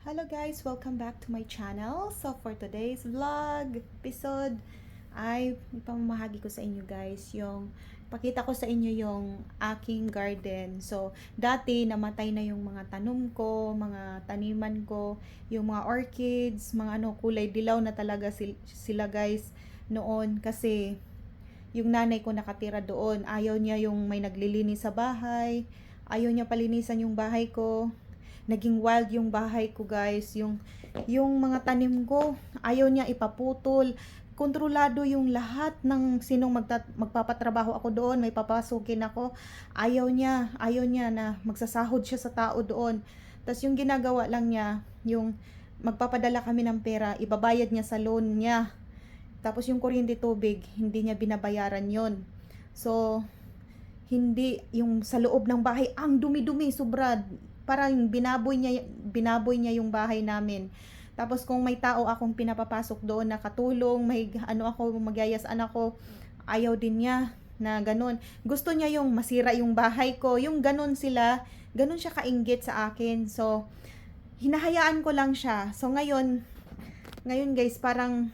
Hello guys, welcome back to my channel. So for today's vlog episode ay ipamamahagi ko sa inyo guys yung pakita ko sa inyo yung aking garden. So dati namatay na yung mga tanom ko, mga taniman ko, yung mga orchids, mga ano kulay dilaw na talaga sil- sila guys noon kasi yung nanay ko nakatira doon. Ayaw niya yung may naglilinis sa bahay. Ayaw niya palinisan yung bahay ko naging wild yung bahay ko guys. Yung yung mga tanim ko ayaw niya ipaputol. Kontrolado yung lahat ng sinong magta, magpapatrabaho ako doon. May papasukin ako. Ayaw niya ayaw niya na magsasahod siya sa tao doon. Tapos yung ginagawa lang niya yung magpapadala kami ng pera ibabayad niya sa loan niya. Tapos yung kuryente tubig hindi niya binabayaran yon so hindi yung sa loob ng bahay ang dumi-dumi sobra parang binaboy niya binaboy niya yung bahay namin. Tapos kung may tao akong pinapapasok doon na katulong, may ano ako magyayasaan ako, ayaw din niya na ganun. Gusto niya yung masira yung bahay ko, yung ganun sila, ganun siya kainggit sa akin. So hinahayaan ko lang siya. So ngayon ngayon guys, parang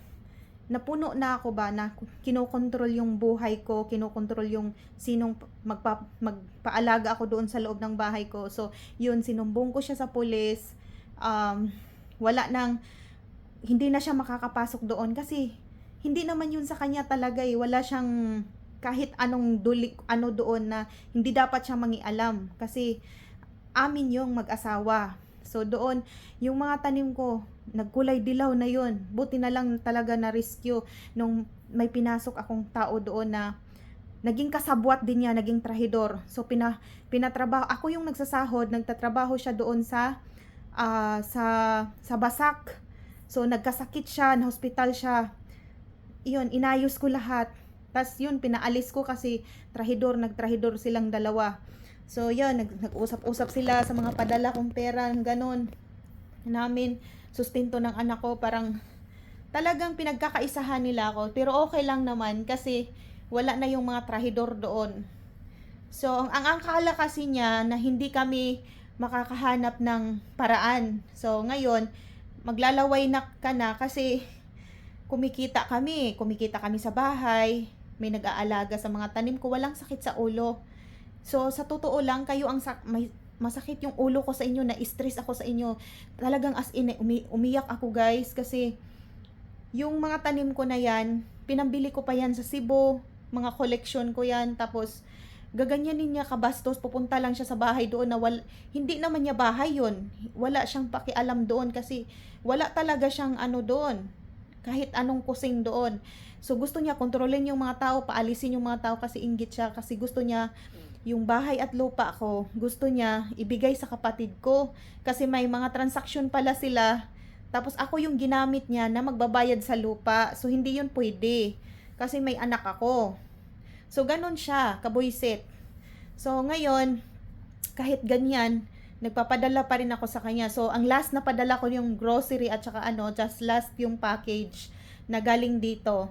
napuno na ako ba na kinokontrol yung buhay ko, kinokontrol yung sinong magpa, magpaalaga ako doon sa loob ng bahay ko. So, yun, sinumbong ko siya sa pulis. Um, wala nang, hindi na siya makakapasok doon kasi hindi naman yun sa kanya talaga eh. Wala siyang kahit anong duli, ano doon na hindi dapat siya mangialam kasi amin yung mag-asawa. So doon, yung mga tanim ko, nagkulay dilaw na yun. Buti na lang talaga na rescue nung may pinasok akong tao doon na naging kasabwat din niya, naging trahidor. So pina, pinatrabaho, ako yung nagsasahod, nagtatrabaho siya doon sa uh, sa sa Basak. So nagkasakit siya, na hospital siya. Iyon, inayos ko lahat. Tapos yun, pinaalis ko kasi trahidor, nagtrahidor silang dalawa. So, yun, nag, nag-usap-usap sila sa mga padala kong pera, ganon. Namin, sustento ng anak ko, parang talagang pinagkakaisahan nila ako. Pero okay lang naman kasi wala na yung mga trahidor doon. So, ang, ang akala kasi niya na hindi kami makakahanap ng paraan. So, ngayon, maglalaway na ka na kasi kumikita kami. Kumikita kami sa bahay. May nag-aalaga sa mga tanim ko. Walang sakit sa ulo. So, sa totoo lang, kayo ang sak- may masakit yung ulo ko sa inyo, na-stress ako sa inyo. Talagang as in, umi- umiyak ako guys kasi yung mga tanim ko na yan, pinambili ko pa yan sa Cebu, mga collection ko yan, tapos gaganyanin niya kabastos, pupunta lang siya sa bahay doon na wal, hindi naman niya bahay yon Wala siyang pakialam doon kasi wala talaga siyang ano doon. Kahit anong kusing doon. So gusto niya kontrolin yung mga tao, paalisin yung mga tao kasi inggit siya kasi gusto niya yung bahay at lupa ko, gusto niya ibigay sa kapatid ko kasi may mga transaksyon pala sila. Tapos ako yung ginamit niya na magbabayad sa lupa. So hindi yun pwede kasi may anak ako. So ganun siya, kabuisit. So ngayon, kahit ganyan, nagpapadala pa rin ako sa kanya. So ang last na padala ko yung grocery at saka ano, just last yung package na galing dito.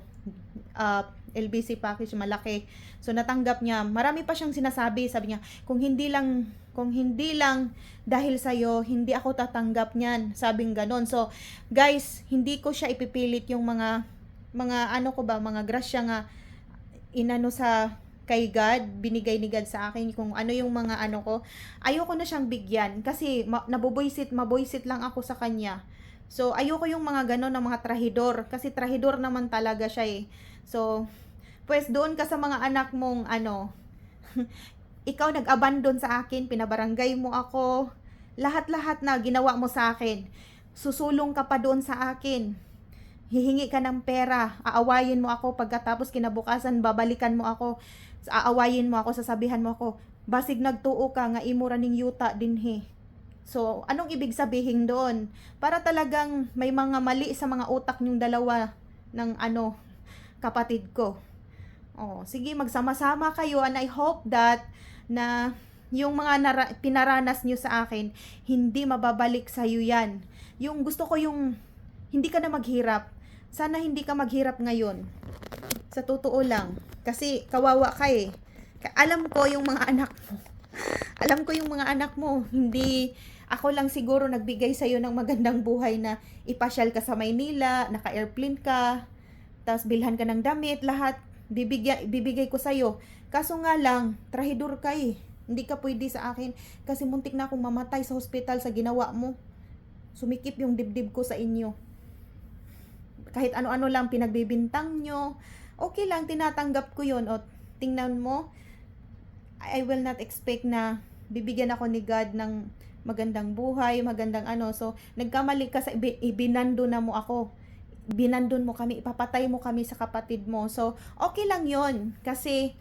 Uh, LBC package malaki. So natanggap niya. Marami pa siyang sinasabi, sabi niya, kung hindi lang kung hindi lang dahil sa iyo, hindi ako tatanggap niyan. Sabing ganon. So, guys, hindi ko siya ipipilit yung mga mga ano ko ba, mga grasya nga inano sa kay God, binigay ni God sa akin kung ano yung mga ano ko. Ayoko na siyang bigyan kasi ma- nabuboysit, maboysit lang ako sa kanya. So, ayoko yung mga ganon ng mga trahidor kasi trahidor naman talaga siya eh. So, pues doon ka sa mga anak mong ano, ikaw nag-abandon sa akin, pinabarangay mo ako, lahat-lahat na ginawa mo sa akin. Susulong ka pa doon sa akin. Hihingi ka ng pera, aawayin mo ako pagkatapos kinabukasan babalikan mo ako, aawayin mo ako, sasabihan mo ako, basig nagtuo ka nga imura ning yuta dinhi. So, anong ibig sabihin doon? Para talagang may mga mali sa mga utak nyong dalawa ng ano, kapatid ko. Oh, sige, magsama-sama kayo and I hope that na yung mga nara- pinaranas nyo sa akin, hindi mababalik sa iyo yan. Yung gusto ko yung hindi ka na maghirap. Sana hindi ka maghirap ngayon. Sa totoo lang. Kasi kawawa ka eh. Alam ko yung mga anak mo. Alam ko yung mga anak mo, hindi ako lang siguro nagbigay sa'yo ng magandang buhay na ipasyal ka sa Maynila, naka-airplane ka, tapos bilhan ka ng damit, lahat, bibigay, bibigay ko sa'yo. Kaso nga lang, trahidor ka eh. Hindi ka pwede sa akin kasi muntik na akong mamatay sa hospital sa ginawa mo. Sumikip yung dibdib ko sa inyo. Kahit ano-ano lang pinagbibintang nyo, okay lang, tinatanggap ko yon O tingnan mo, I will not expect na bibigyan ako ni God ng magandang buhay, magandang ano. So, nagkamali ka sa ibi- ibinando na mo ako. Binandon mo kami, ipapatay mo kami sa kapatid mo. So, okay lang yon Kasi,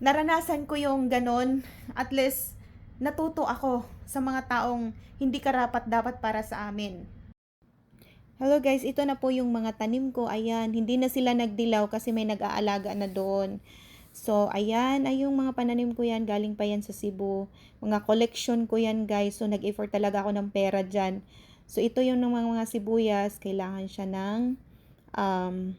naranasan ko yung ganon. At least, natuto ako sa mga taong hindi karapat dapat para sa amin. Hello guys, ito na po yung mga tanim ko. Ayan, hindi na sila nagdilaw kasi may nag-aalaga na doon. So, ayan, ay yung mga pananim ko yan, galing pa yan sa Cebu. Mga collection ko yan, guys. So, nag-effort talaga ako ng pera dyan. So, ito yung ng mga, sibuyas. Kailangan siya ng um,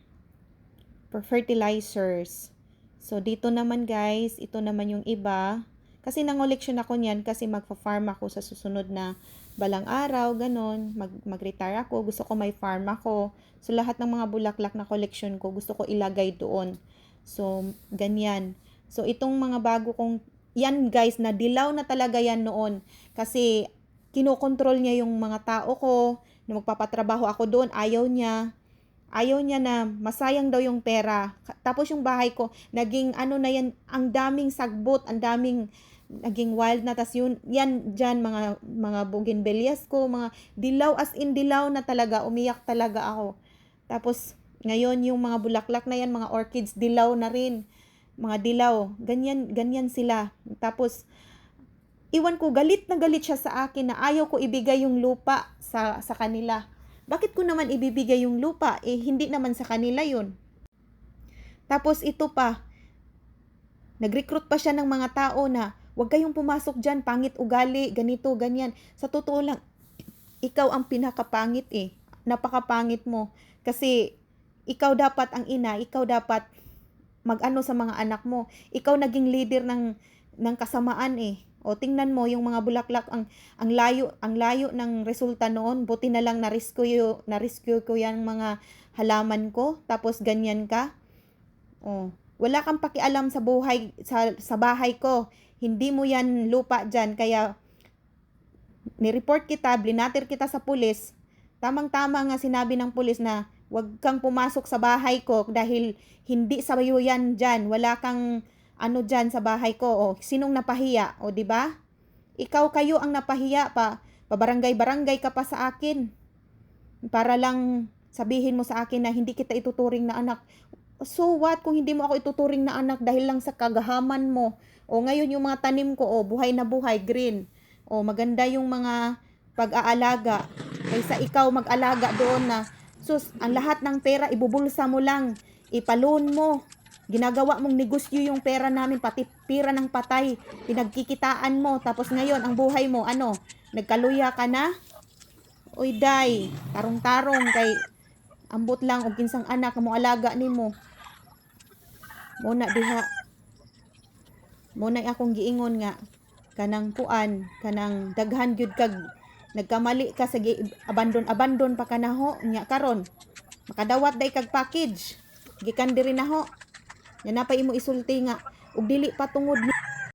fertilizers. So, dito naman, guys, ito naman yung iba. Kasi nangoleksyon ako niyan kasi magfa-farm ako sa susunod na balang araw, ganon. Mag, mag-retire ako. Gusto ko may farm ako. So, lahat ng mga bulaklak na collection ko, gusto ko ilagay doon. So, ganyan. So, itong mga bago kong, yan guys, na dilaw na talaga yan noon. Kasi, kinokontrol niya yung mga tao ko, na magpapatrabaho ako doon, ayaw niya. Ayaw niya na masayang daw yung pera. Tapos yung bahay ko, naging ano na yan, ang daming sagbot, ang daming naging wild na tas yun yan diyan mga mga bougainvilleas ko mga dilaw as in dilaw na talaga umiyak talaga ako tapos ngayon, yung mga bulaklak na yan, mga orchids, dilaw na rin. Mga dilaw. Ganyan, ganyan sila. Tapos, iwan ko, galit na galit siya sa akin na ayaw ko ibigay yung lupa sa, sa kanila. Bakit ko naman ibibigay yung lupa? Eh, hindi naman sa kanila yun. Tapos, ito pa. Nag-recruit pa siya ng mga tao na, huwag kayong pumasok dyan, pangit ugali, ganito, ganyan. Sa totoo lang, ikaw ang pinakapangit eh. Napakapangit mo. Kasi, ikaw dapat ang ina, ikaw dapat mag-ano sa mga anak mo. Ikaw naging leader ng ng kasamaan eh. O tingnan mo yung mga bulaklak ang ang layo ang layo ng resulta noon. Buti na lang na rescue na rescue ko yung mga halaman ko tapos ganyan ka. Oh, wala kang pakialam sa buhay sa sa bahay ko. Hindi mo yan lupa diyan kaya ni-report kita, blinater kita sa pulis. Tamang-tama nga sinabi ng pulis na Huwag kang pumasok sa bahay ko dahil hindi sa iyo yan dyan. Wala kang ano dyan sa bahay ko. O, sinong napahiya? O, di ba? Ikaw kayo ang napahiya pa. Pabarangay-barangay ka pa sa akin. Para lang sabihin mo sa akin na hindi kita ituturing na anak. So what kung hindi mo ako ituturing na anak dahil lang sa kagahaman mo? O ngayon yung mga tanim ko, o buhay na buhay, green. O maganda yung mga pag-aalaga. Kaysa ikaw mag-alaga doon na Sus, ang lahat ng pera ibubulsa mo lang, ipaloon mo. Ginagawa mong negosyo yung pera namin, pati pira ng patay. Pinagkikitaan mo, tapos ngayon, ang buhay mo, ano, nagkaluya ka na? Uy, day, tarong-tarong kay ambot lang og kinsang anak mo alaga nimo. Muna diha. Muna akong giingon nga kanang kuan, kanang daghan gyud kag nagkamali ka sa abandon abandon pa ka na ho nya karon makadawat day kag package gikan diri na ho yan na pa imo isulti nga. Ug dili pa tungod ni